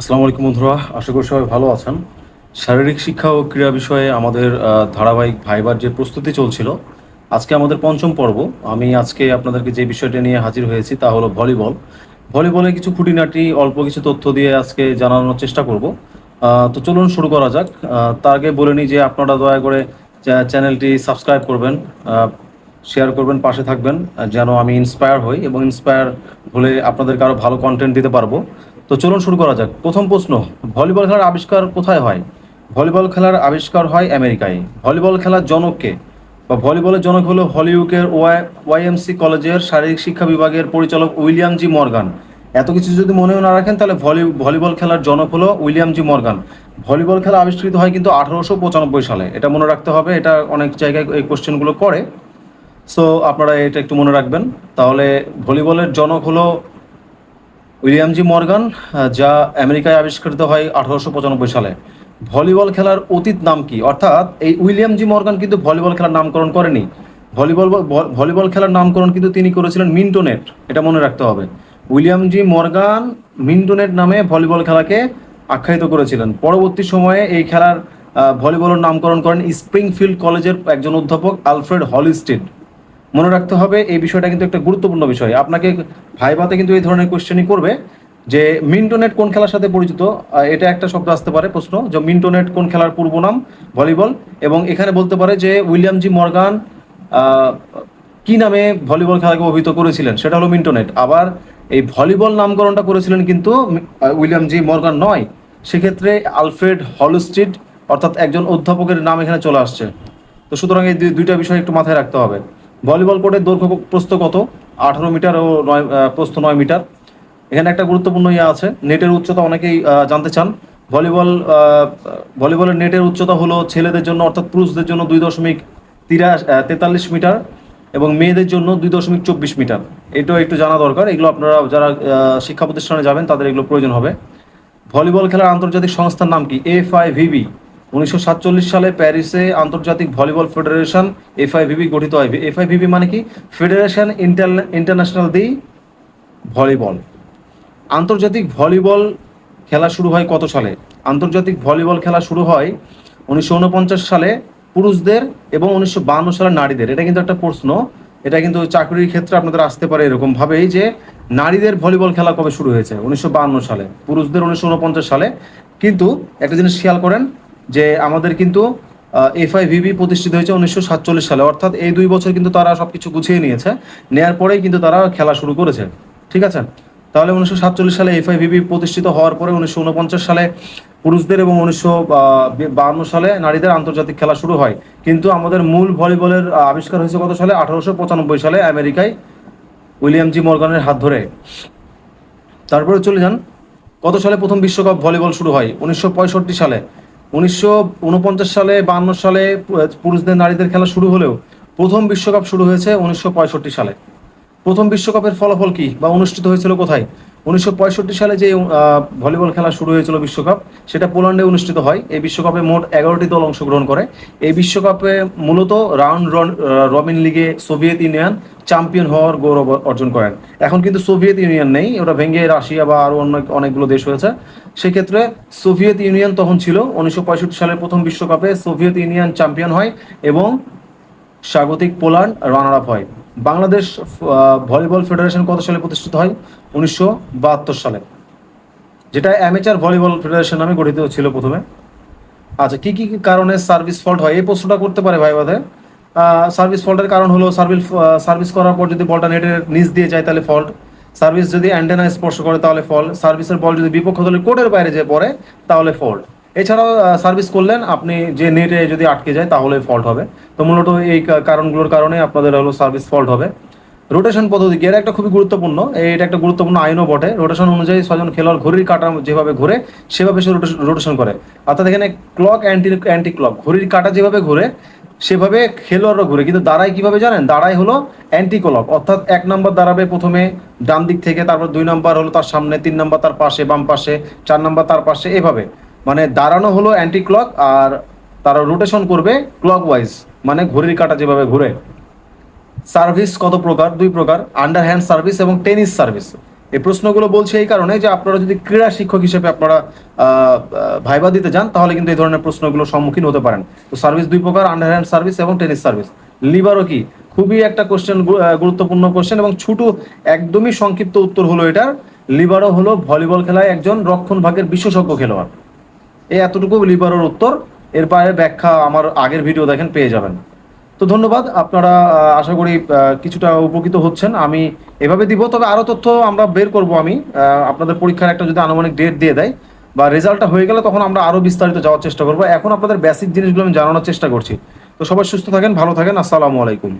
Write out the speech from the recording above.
আসসালামু আলাইকুম বন্ধুরা, আশা করি সবাই ভালো আছেন। শারীরিক শিক্ষা ও ক্রীড়া বিষয়ে আমাদের ধারাবাহিক ভাইবার যে প্রস্তুতি চলছিল, আজকে আমাদের পঞ্চম পর্ব। আমি আজকে আপনাদেরকে যে বিষয়টা নিয়ে হাজির হয়েছি তা হলো ভলিবল। ভলিবলে কিছু খুঁটিনাটি, অল্প কিছু তথ্য দিয়ে আজকে জানানোর চেষ্টা করব। তো চলুন শুরু করা যাক। তার আগে বলে নিই যে আপনারা দয়া করে চ্যানেলটি সাবস্ক্রাইব করবেন শেয়ার করবেন, পাশে থাকবেন যেন আমি ইন্সপায়ার হই এবং ইন্সপায়ার হলে আপনাদেরকে আরও ভালো কন্টেন্ট দিতে পারব। তো চলুন শুরু করা যাক। প্রথম প্রশ্ন, ভলিবল খেলার আবিষ্কার কোথায় হয়? ভলিবল খেলার আবিষ্কার হয় আমেরিকায়। ভলিবল খেলার জনককে বা ভলিবলের জনক হলো হলিউকের ওয়াই, ওয়াইএমসি কলেজের শারীরিক শিক্ষা বিভাগের পরিচালক উইলিয়াম জি মর্গান। এত কিছু যদি মনেও না রাখেন, তাহলে ভলি, ভলিবল খেলার জনক হলো উইলিয়াম জি মর্গান। ভলিবল খেলা আবিষ্কৃত হয় কিন্তু আঠারোশো পঁচানব্বই সালে। এটা মনে রাখতে হবে, এটা অনেক জায়গায় এই কোশ্চেনগুলো করে। সো আপনারা এটা একটু মনে রাখবেন। তাহলে ভলিবলের জনক হলো উইলিয়াম জি মর্গান যা আমেরিকায় আবিষ্কৃত হয় আঠারোশো পঁচানব্বই সালে। ভলিবল খেলার অতীত নাম কি? অর্থাৎ এই উইলিয়াম জি মর্গান কিন্তু ভলিবল খেলার নামকরণ করেনি। ভলিবল ভলিবল খেলার নামকরণ কিন্তু তিনি করেছিলেন মিন্টোনেট, এটা মনে রাখতে হবে। উইলিয়াম জি মর্গান মিন্টোনেট নামে ভলিবল খেলাকে আখ্যায়িত করেছিলেন। পরবর্তী সময়ে এই খেলার ভলিবলের নামকরণ করেন স্প্রিংফিল্ড কলেজের একজন অধ্যাপক আলফ্রেড হলিস্টিড। মনে রাখতে হবে, এই বিষয়টা কিন্তু একটা গুরুত্বপূর্ণ বিষয়। আপনাকে ভাইভাতে কিন্তু এই ধরনের কোশ্চেনই করবে যে, মিন্টোনেট কোন খেলার সাথে পরিচিত? এটা একটা শব্দ আসতে পারে, প্রশ্ন, যে মিন্টোনেট কোন খেলার পূর্ব নাম? ভলিবল। এবং এখানে বলতে পারে যে, উইলিয়াম জি মর্গান কি নামে ভলিবল খেলাকে অভিহিত করেছিলেন? সেটা হলো মিন্টোনেট। আবার এই ভলিবল নামকরণটা করেছিলেন কিন্তু উইলিয়াম জি মর্গান নয়। সেক্ষেত্রে আলফ্রেড হলস্ট্রিট অর্থাৎ একজন অধ্যাপকের নাম এখানে চলে আসছে। তো সুতরাং এই দুই- দুইটা বিষয় একটু মাথায় রাখতে হবে। ভলিবল কোর্টের দৈর্ঘ্য প্রস্থ কত? আঠারো মিটার ও নয় প্রস্থ নয় মিটার। এখানে একটা গুরুত্বপূর্ণ ইয়ে আছে, নেটের উচ্চতা অনেকেই জানতে চান। ভলিবল ভলিবলের নেটের উচ্চতা হলো ছেলেদের জন্য, অর্থাৎ পুরুষদের জন্য দুই দশমিক তিরাশ তেতাল্লিশ মিটার এবং মেয়েদের জন্য দুই দশমিক চব্বিশ মিটার। এটাও একটু জানা দরকার। এগুলো আপনারা যারা শিক্ষা প্রতিষ্ঠানে যাবেন, তাদের এগুলো প্রয়োজন হবে। ভলিবল খেলার আন্তর্জাতিক সংস্থার নাম কি? এফ আই ভিবি উনিশশো সাতচল্লিশ সালে প্যারিসে আন্তর্জাতিক volleyball federation F I V B গঠিত হয়। এফ আই ভিবি মানে কি? Federation international de volleyball. আন্তর্জাতিক ভলিবল খেলা শুরু হয় কত সালে? আন্তর্জাতিক ভলিবল খেলা শুরু হয় উনিশশো উনপঞ্চাশ সালে পুরুষদের এবং উনিশশো সালে নারীদের। এটা কিন্তু একটা প্রশ্ন। এটা কিন্তু চাকরির ক্ষেত্রে আপনাদের আসতে পারে এরকম ভাবেই যে নারীদের ভলিবল খেলা কবে শুরু হয়েছে? উনিশশো সালে। পুরুষদের উনিশশো উনপঞ্চাশ সালে। কিন্তু একটা জিনিস খেয়াল করেন যে আমাদের কিন্তু এফআই ভিবি প্রতিষ্ঠিত হয়েছে উনিশশো সাতচল্লিশ সালে। অর্থাৎ এই দুই বছর কিন্তু তারা সবকিছু গুছিয়ে নিয়েছে। নেয়ার পরেই কিন্তু তারা খেলা শুরু করেছে। ঠিক আছে? তাহলে উনিশশো সাতচল্লিশ সালে এফআইভিবি প্রতিষ্ঠিত হওয়ার পরে উনিশশো উনপঞ্চাশ সালে পুরুষদের এবং উনিশশো বাহান্ন সালে নারীদের আন্তর্জাতিক খেলা শুরু হয়। কিন্তু আমাদের মূল ভলিবলের আবিষ্কার হয়েছে কত সালে? আঠারোশো পঁচানব্বই সালে আমেরিকায় উইলিয়াম জি মর্গানের হাত ধরে। তারপরে চলে যান। কত সালে প্রথম বিশ্বকাপ ভলিবল শুরু হয়? উনিশশো পঁয়ষট্টি সালে। উনিশশো উনপঞ্চাশ সালে, বান্ন সালে পুরুষদের নারীদের খেলা শুরু হলেও প্রথম বিশ্বকাপ শুরু হয়েছে উনিশশো পঁয়ষট্টি সালে। প্রথম বিশ্বকাপের ফলাফল কি বা অনুষ্ঠিত হয়েছিল কোথায়? উনিশশো পঁয়ষট্টি সালে যে ভলিবল খেলা শুরু হয়েছিল বিশ্বকাপ, সেটা পোল্যান্ডে অনুষ্ঠিত হয়। এই বিশ্বকাপে মোট এগারোটি দল অংশগ্রহণ করে। এই বিশ্বকাপে মূলত রাউন্ড রবিন লিগে সোভিয়েত ইউনিয়ন চ্যাম্পিয়ন হওয়ার গৌরব অর্জন করেন। এখন কিন্তু সোভিয়েত ইউনিয়ন নেই, ওটা ভেঙে রাশিয়া বা আরও অন্য অনেকগুলো দেশ হয়েছে। সেক্ষেত্রে সোভিয়েত ইউনিয়ন তখন ছিল, উনিশশো পঁয়ষট্টি সালের প্রথম বিশ্বকাপে সোভিয়েত ইউনিয়ন চ্যাম্পিয়ন হয় এবং স্বাগতিক পোল্যান্ড রানার আপ হয়। বাংলাদেশ ভলিবল ফেডারেশন কত সালে প্রতিষ্ঠিত হয়? উনিশশো বাহাত্তর সালে। যেটা অ্যামেচার ভলিবল ফেডারেশন নামে গঠিত ছিল প্রথমে। আচ্ছা কি কি কারণে সার্ভিস ফল্ট হয়? এই প্রশ্নটা করতে পারে ভাই বাদে। সার্ভিস ফল্টের কারণ হলো সার্ভিস সার্ভিস করার পর যদি বলটা নেটের নিচ দিয়ে যায় তাহলে ফল্ট। সার্ভিস যদি অ্যান্টেনা স্পর্শ করে তাহলে ফল সার্ভিসের বল যদি বিপক্ষ দলের কোর্টের বাইরে যে পড়ে তাহলে ফল্ট। এছাড়াও সার্ভিস করলেন, আপনি যে নেটে যদি আটকে যায়, তাহলে ফল্ট হবে। তো মূলত এই কারণগুলোর কারণে আপনাদের হলো সার্ভিস ফল্ট হবে। রোটেশন পদ্ধতি এটা একটা খুবই গুরুত্বপূর্ণ। এটা একটা গুরুত্বপূর্ণ আইনও বটে। রোটেশন অনুযায়ী ছজন খেলোয়াড় ঘড়ির কাঁটা যেভাবে ঘুরে, সেভাবে সে রোটেশন করে। অর্থাৎ এখানে ক্লক অ্যান্টি অ্যান্টি ক্লক ঘড়ির কাঁটা যেভাবে ঘুরে, সেভাবে খেলোয়াড়রা ঘুরে। কিন্তু দাঁড়ায় কীভাবে জানেন? দাঁড়ায় হলো অ্যান্টি ক্লক অর্থাৎ এক নম্বর দাঁড়াবে প্রথমে ডান দিক থেকে, তারপর দুই নাম্বার হলো তার সামনে, তিন নাম্বার তার পাশে, বাম পাশে, চার নম্বর তার পাশে, এভাবে। মানে দাঁড়ানো হলো অ্যান্টি ক্লক আর তারা রোটেশন করবে ক্লক ওয়াইজ মানে ঘড়ির কাটা যেভাবে ঘুরে। সার্ভিস কত প্রকার? দুই প্রকার আন্ডার হ্যান্ড সার্ভিস এবং টেনিস সার্ভিস এই প্রশ্নগুলো বলছি এই কারণে যে আপনারা যদি ক্রীড়া শিক্ষক হিসেবে আপনারা ভাইবা দিতে যান, তাহলে কিন্তু এই ধরনের প্রশ্নগুলোর সম্মুখীন হতে পারেন। তো সার্ভিস দুই প্রকার আন্ডার হ্যান্ড সার্ভিস এবং টেনিস সার্ভিস লিবারও কি? খুবই একটা কোশ্চেন গুরুত্বপূর্ণ কোশ্চেন এবং ছোট, একদমই সংক্ষিপ্ত উত্তর হলো এটার। লিবারও হলো ভলিবল খেলায় একজন রক্ষণ ভাগের বিশেষজ্ঞ খেলোয়াড়। এই এতটুকু লিবারের উত্তর। এর বাইরে ব্যাখ্যা আমার আগের ভিডিও দেখেন, পেয়ে যাবেন। তো ধন্যবাদ, আপনারা আশা করি কিছুটা উপকৃত হচ্ছেন। আমি এভাবে দিব, তবে আরও তথ্য আমরা বের করব আমি। আপনাদের পরীক্ষার একটা যদি আনুমানিক ডেট দিয়ে দেয় বা রেজাল্টটা হয়ে গেলে তখন আমরা আরও বিস্তারিত যাওয়ার চেষ্টা করব। এখন আপনাদের বেসিক জিনিসগুলো আমি জানানোর চেষ্টা করছি। তো সবাই সুস্থ থাকেন, ভালো থাকেন, আসসালামু আলাইকুম।